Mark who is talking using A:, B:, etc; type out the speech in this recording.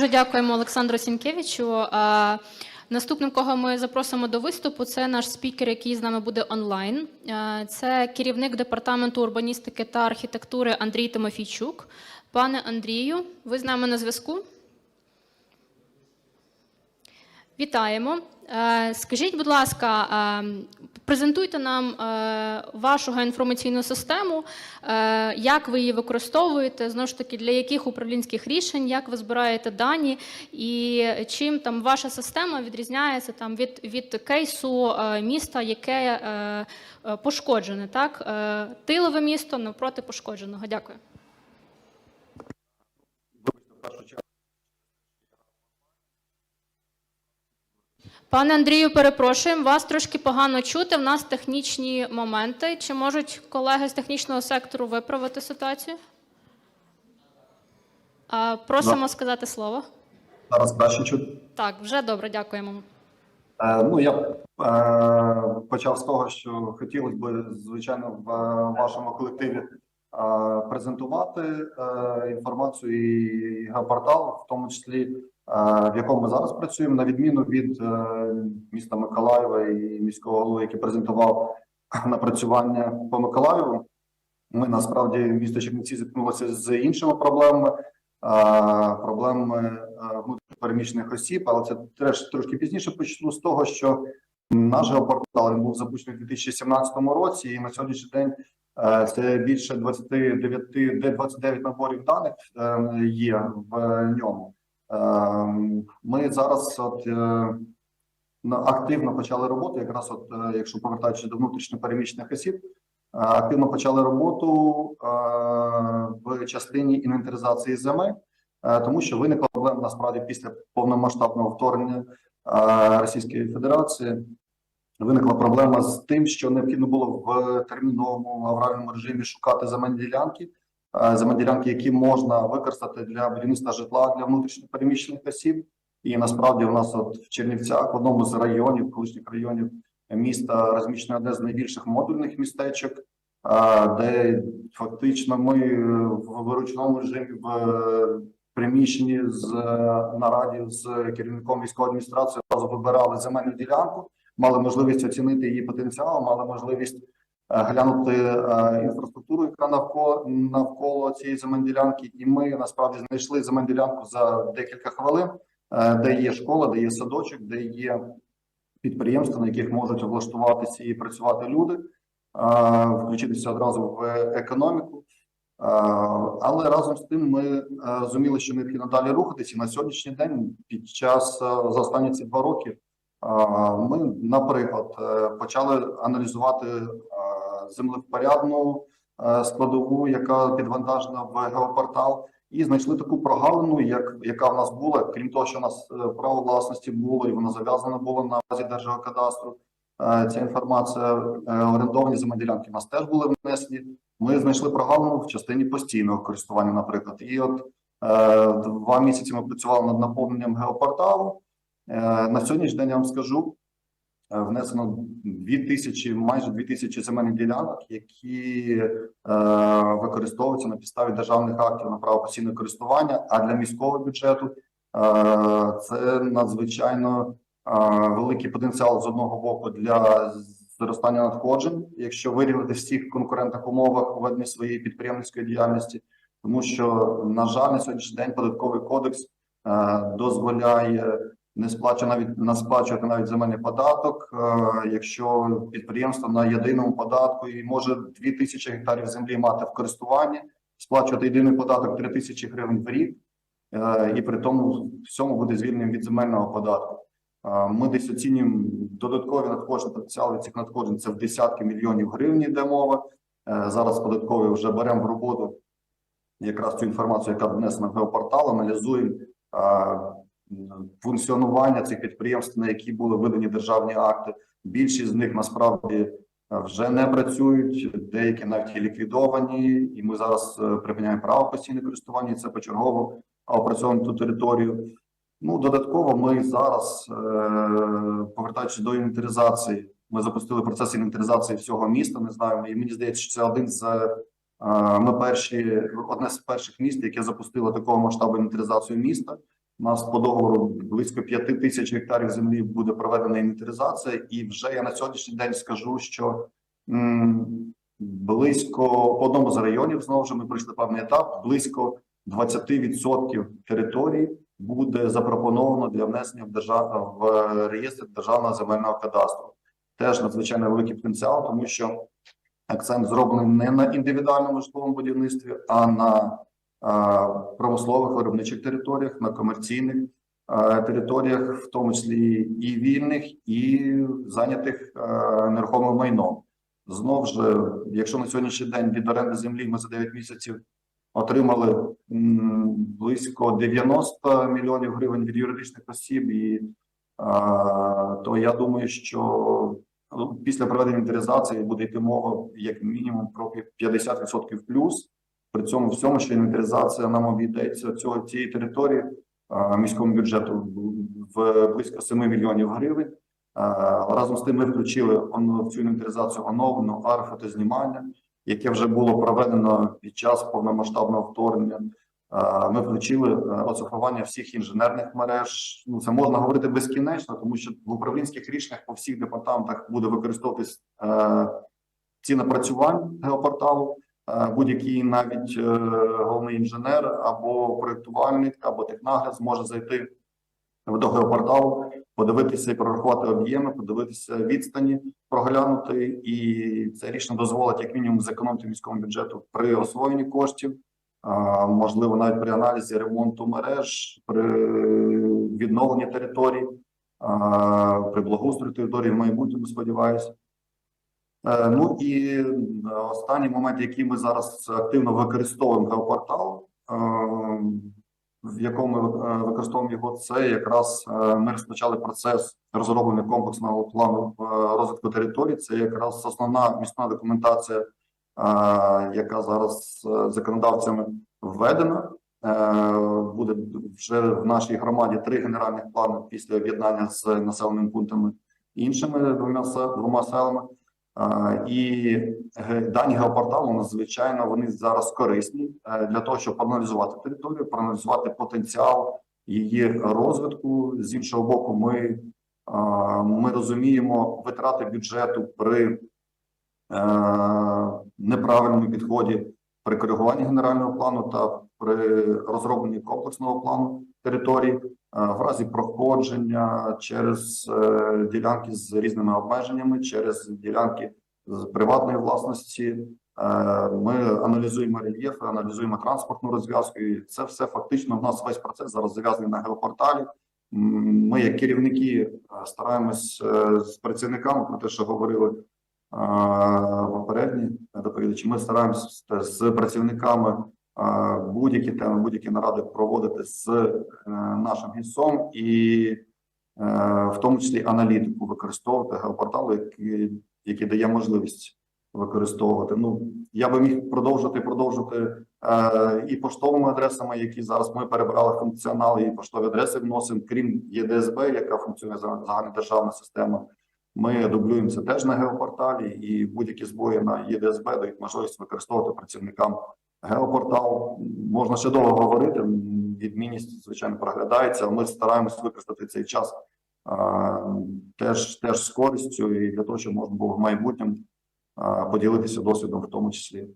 A: Дуже дякуємо Олександру Сінкевичу. Наступним, кого ми запросимо до виступу, це наш спікер, який з нами буде онлайн. Це керівник департаменту урбаністики та архітектури Андрій Тимофійчук. Пане Андрію, ви з нами на зв'язку? Вітаємо. Е, Скажіть, будь ласка, е, презентуйте нам е, вашу геоінформаційну систему, як ви її використовуєте, знову ж таки, для яких управлінських рішень, як ви збираєте дані, і чим там ваша система відрізняється там від, від кейсу міста, яке пошкоджене, так? Тилове місто навпроти пошкодженого. Дякую. Пане Андрію, перепрошуємо, вас трошки погано чути. В нас технічні моменти. Чи можуть колеги з технічного сектору виправити ситуацію? А, Просимо сказати слово.
B: Зараз краще чути.
A: Так, вже добре, дякуємо.
B: Е, ну, я е, почав з того, що хотілося б, звичайно, в е, вашому колективі е, презентувати е, інформацію і геопортал, в тому числі, е, в якому ми зараз працюємо, на відміну від е, міста Миколаєва і міського голови, який презентував напрацювання по Миколаєву. Ми насправді місто Чернівці зіткнулося з іншими проблемами. е, Проблемами е, внутрішньопереміщених осіб, але це теж трошки пізніше почну з того, що наш геопортал він був запущений у 2017 році, і на сьогоднішній день е, це більше 29, де 29 наборів даних е, є в ньому. Е, Ми зараз от е, активно почали роботу, якраз от е, якщо повертаючись до внутрішньопереміщених осіб, е, активно почали роботу в частині інвентаризації земель. Тому що виникла проблема насправді після повномасштабного вторгнення Російської Федерації. Виникла проблема з тим, що необхідно було в терміновому авральному режимі шукати земельні ділянки, е, ділянки, які можна використати для будівництва житла для внутрішньопереміщених осіб. І насправді у нас от в Чернівцях, в одному з районів, колишніх районів міста, розміщено одне з найбільших модульних містечок, е, де фактично ми в виручному режимі в е, приміщенні з нараді з керівником військової адміністрації одразу вибирали земельну ділянку, мали можливість оцінити її потенціал, мали можливість глянути е, інфраструктуру, яка навколо навколо цієї земельної ділянки. І ми насправді знайшли земельну ділянку за декілька хвилин, е, де є школа, де є садочок, де є підприємства, на яких можуть облаштуватися і працювати люди, е, включитися одразу в економіку. Е, Але разом з тим ми е, розуміли, що необхідно далі рухатися. На сьогоднішній день, під час е, за останні ці два роки, е, ми, наприклад, е, почали аналізувати е, землевпорядну е, складову, яка підвантажена в геопортал, і знайшли таку прогалину, як яка в нас була. Крім того, що у нас е, право власності було, і воно зав'язано було на базі держгеокадастру. Е, Ця інформація орендовані земельні ділянки у нас теж були внесені. Ми знайшли прогалину в частині постійного користування, наприклад. І от два місяці ми працювали над наповненням геопорталу. На сьогоднішній день я вам скажу, внесено 2000, майже 2000 земельних ділянок, які е, використовуються на підставі державних актів на право постійного користування. А для міського бюджету е, це надзвичайно е, великий потенціал з одного боку для зростання надходжень, якщо вирівняти всіх конкурентних умовах у веденні своєї підприємницької діяльності, тому що на жаль, на сьогоднішній день податковий кодекс е, дозволяє не сплачувати навіть не сплачувати навіть земельний податок, е, якщо підприємство на єдиному податку і може 2000 гектарів землі мати в користуванні, сплачувати єдиний податок 3000 гривень в рік, е, і при тому всьому буде звільненим від земельного податку. Е, Ми десь оцінюємо додаткові надходження потенціал від цих надходжень. Це в десятки мільйонів гривень йде мова. Зараз податкові вже беремо в роботу якраз цю інформацію, яка внесена в геопортал, аналізуємо функціонування цих підприємств, на які були видані державні акти. Більшість з них насправді е, вже не працюють, деякі навіть ліквідовані, і ми зараз е, припиняємо право постійне користування. і Це почергово опрацьовуємо ту територію. Ну, додатково, ми зараз, е, повертаючись до інвентаризації, ми запустили процес інвентаризації всього міста. Не знаю, і мені здається, що це один з ми перші, одне з перших міст, яке запустило такого масштабу інвентаризацію міста. У нас по договору близько 5 тисяч гектарів землі буде проведена інвентаризація, і вже я на сьогоднішній день скажу, що м, близько по одному з районів знову ж ми пройшли певний етап. Близько 20% території буде запропоновано для внесення в держав в реєстр державного земельного кадастру. Теж надзвичайно великий потенціал, тому що акцент зроблений не на індивідуальному житловому будівництві, а на промислових виробничих територіях, на комерційних територіях, в тому числі і вільних, і зайнятих нерухомим майном. Знов же, якщо на сьогоднішній день від оренди землі ми за 9 місяців отримали близько 90 мільйонів гривень від юридичних осіб, і то я думаю, що після проведення інвентаризації буде йти мова як мінімум про 50% плюс. При цьому всьому, що інвентаризація нам обійдеться цього цієї території міському бюджету в близько 7 мільйонів гривень. Разом з тим ми включили в цю інвентаризацію оновлену арфотознімання, яке вже було проведено під час повномасштабного вторгнення. Ми включили оцифрування всіх інженерних мереж. Ну це можна говорити безкінечно, тому що в управлінських рішеннях по всіх департаментах буде використовуватись ці напрацювань геопорталу. Е, Будь-який навіть е, головний інженер або проєктувальник, або технагляд зможе зайти до геопорталу, подивитися і прорахувати об'єми, подивитися відстані, проглянути, і це рішення дозволить як мінімум зекономити міському бюджету при освоєнні коштів, можливо, навіть при аналізі ремонту мереж, при відновленні територій, при благоустрої території в майбутньому, сподіваюся. Е, Ну і е, останній момент, який ми зараз активно використовуємо геопортал, е, в якому використовуємо його, це якраз ми розпочали процес розроблення комплексного плану розвитку території. Це якраз основна місна документація, яка зараз законодавцями введена. Буде вже в нашій громаді три генеральних плани після об'єднання з населеними пунктами іншими двома двома селами. І дані геопорталу надзвичайно вони зараз корисні е, для того, щоб проаналізувати територію, проаналізувати потенціал її розвитку. З іншого боку, ми, ми розуміємо витрати бюджету при е, неправильному підході при коригуванні генерального плану та при розробленні комплексного плану території е, в разі проходження через е, ділянки з різними обмеженнями, через ділянки з приватної власності. Е, Ми аналізуємо рельєфи, аналізуємо транспортну розв'язку. І це все фактично в нас весь процес зараз зав'язаний на геопорталі. Ми, як керівники, е, стараємось е, з працівниками про те, що говорили е, попередні доповідачі. Ми стараємося з- працівниками е, будь-які теми, будь-які наради проводити з е, нашим гісом і е, в тому числі аналітику використовувати геопортал, який, який дає можливість використовувати. Ну я би міг продовжити продовжити е, і поштовими адресами, які зараз ми перебрали функціонал, і поштові адреси вносимо, крім ЄДСБ, яка функціонує за- загальнодержавна система. Ми дублюємо це теж на геопорталі, і будь-які збої на ЄДСБ дають можливість використовувати працівникам геопортал. Можна ще довго говорити. Відмінність звичайно проглядається. Ми стараємось використати цей час а, теж теж з користю і для того, щоб можна було в майбутньому а, поділитися досвідом, в тому числі